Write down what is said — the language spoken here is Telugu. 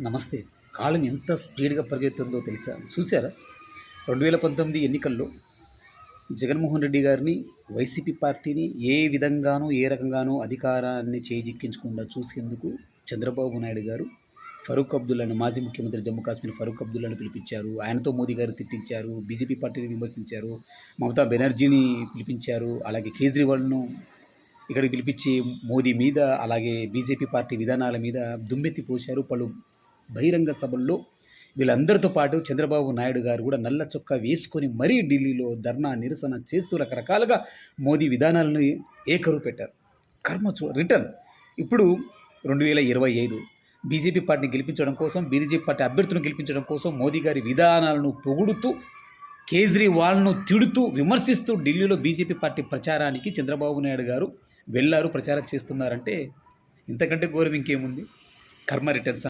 నమస్తే. కాలం ఎంత స్పీడ్గా పరిగెత్తుందో తెలుసా? చూసారా రెండు వేల పంతొమ్మిది ఎన్నికల్లో జగన్మోహన్ రెడ్డి గారిని వైసీపీ పార్టీని ఏ విధంగానూ ఏ రకంగానూ అధికారాన్ని చేజిక్కించకుండా చూసేందుకు చంద్రబాబు నాయుడు గారు ఫరూక్ అబ్దుల్లాను మాజీ ముఖ్యమంత్రి జమ్మూ కాశ్మీర్ ఫరూక్ అబ్దుల్లాను పిలిపించారు. ఆయనతో మోదీ గారు తిట్టించారు. బీజేపీ పార్టీని విమర్శించారు. మమతా బెనర్జీని పిలిపించారు. అలాగే కేజ్రీవాల్ను ఇక్కడికి పిలిపించి మోదీ మీద అలాగే బీజేపీ పార్టీ విధానాల మీద దుమ్మెత్తి పోశారు పలు బహిరంగ సభల్లో వీళ్ళందరితో పాటు చంద్రబాబు నాయుడు గారు కూడా నల్ల చొక్కా వేసుకొని మరీ ఢిల్లీలో ధర్నా నిరసన చేస్తూ రకరకాలుగా మోదీ విధానాలను ఏకరువు పెట్టారు కర్మ రిటర్న్. ఇప్పుడు రెండు వేల ఇరవై ఐదు బీజేపీ పార్టీని గెలిపించడం కోసం బీజేపీ పార్టీ అభ్యర్థులను గెలిపించడం కోసం మోదీ గారి విధానాలను పొగుడుతూ కేజ్రీవాల్ను తిడుతూ విమర్శిస్తూ ఢిల్లీలో బీజేపీ పార్టీ ప్రచారానికి చంద్రబాబు నాయుడు గారు వెళ్ళారు ప్రచారం చేస్తున్నారంటే ఇంతకంటే ఘోరం ఇంకేముంది? కర్మ రిటర్న్స్